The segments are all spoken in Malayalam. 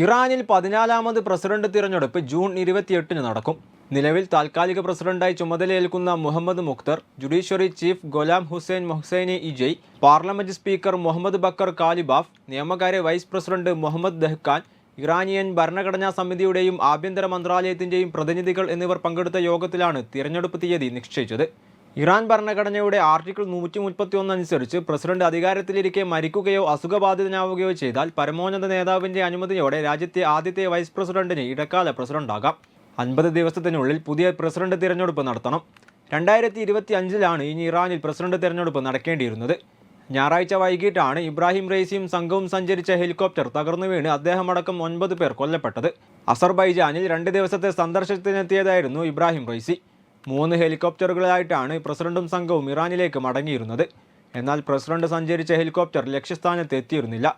ഇറാനിൽ പതിനാലാമത് പ്രസിഡന്റ് തിരഞ്ഞെടുപ്പ് ജൂൺ ഇരുപത്തിയെട്ടിന് നടക്കും. നിലവിൽ താൽക്കാലിക പ്രസിഡന്റായി ചുമതലയേൽക്കുന്ന Mohammad Mokhber judiciary chief Gholam Hossein Mohseni Ejei parliament speaker Mohammad Bagher Ghalibaf നിയമകാര്യ vice president Mohammad Dehghan Iranian ഭരണഘടനാ സമിതിയുടെയും ആഭ്യന്തര മന്ത്രാലയത്തിന്റെയും പ്രതിനിധികൾ എന്നിവർ പങ്കെടുത്ത യോഗത്തിലാണ് തിരഞ്ഞെടുപ്പ് തീയതി നിശ്ചയിച്ചത്. ഇറാൻ ഭരണഘടനയുടെ ആർട്ടിക്കിൾ നൂറ്റി മുപ്പത്തി ഒന്ന് അനുസരിച്ച് പ്രസിഡന്റ് അധികാരത്തിലിരിക്കെ മരിക്കുകയോ അസുഖബാധിതനാവുകയോ ചെയ്താൽ പരമോന്നത നേതാവിന്റെ അനുമതിയോടെ രാജ്യത്തെ ആദ്യത്തെ വൈസ് പ്രസിഡന്റിന് ഇടക്കാല പ്രസിഡന്റാകാം. അൻപത് ദിവസത്തിനുള്ളിൽ പുതിയ പ്രസിഡന്റ് തിരഞ്ഞെടുപ്പ് നടത്തണം. രണ്ടായിരത്തി ഇരുപത്തി അഞ്ചിലാണ് ഇനി ഇറാനിൽ പ്രസിഡന്റ് തിരഞ്ഞെടുപ്പ് നടക്കേണ്ടിയിരുന്നത്. ഞായറാഴ്ച വൈകിട്ടാണ് ഇബ്രാഹിം റെയ്സിയും സംഘവും സഞ്ചരിച്ച ഹെലികോപ്റ്റർ തകർന്നു വീണ് അദ്ദേഹമടക്കം ഒൻപത് പേർ കൊല്ലപ്പെട്ടത്. അസർബൈജാനിൽ രണ്ട് ദിവസത്തെ സന്ദർശനത്തിനെത്തിയതായിരുന്നു ഇബ്രാഹിം റെയ്സി. മൂന്ന് ഹെലികോപ്റ്ററുകളായിട്ടാണ് പ്രസിഡന്റും സംഘവും ഇറാനിലേക്ക് മടങ്ങിയിരുന്നത്. എന്നാൽ പ്രസിഡന്റ് സഞ്ചരിച്ച ഹെലികോപ്റ്റർ ലക്ഷ്യസ്ഥാനത്ത് എത്തിയിരുന്നില്ല.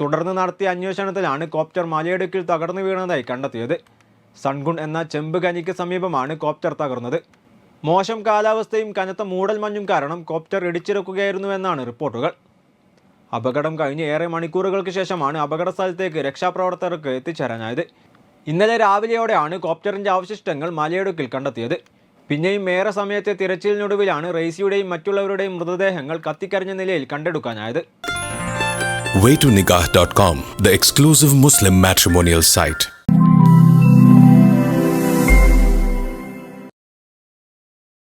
തുടർന്ന് നടത്തിയ അന്വേഷണത്തിലാണ് കോപ്റ്റർ മലയിടുക്കിൽ തകർന്നു വീണതായി കണ്ടെത്തിയത്. സൺഗുൺ എന്ന ചെമ്പ് കനിക്ക് സമീപമാണ് കോപ്റ്റർ തകർന്നത്. മോശം കാലാവസ്ഥയും കനത്ത മൂടൽമഞ്ഞും കാരണം കോപ്റ്റർ ഇടിച്ചിറക്കുകയായിരുന്നുവെന്നാണ് റിപ്പോർട്ടുകൾ. അപകടം കഴിഞ്ഞ് ഏറെ മണിക്കൂറുകൾക്ക് ശേഷമാണ് അപകട സ്ഥലത്തേക്ക് രക്ഷാപ്രവർത്തകർക്ക് എത്തിച്ചേരാനായത്. ഇന്നലെ രാവിലെയോടെയാണ് കോപ്റ്ററിന്റെ അവശിഷ്ടങ്ങൾ മലയിടുക്കിൽ കണ്ടെത്തിയത്. പിന്നെയും ഏറെ സമയത്തെ തിരച്ചിലിനൊടുവിലാണ് റെയ്സിയുടെയും മറ്റുള്ളവരുടെയും മൃതദേഹങ്ങൾ കത്തിക്കരിഞ്ഞ നിലയിൽ കണ്ടെടുക്കാനായത് waytonikah.com, the exclusive Muslim matrimonial site.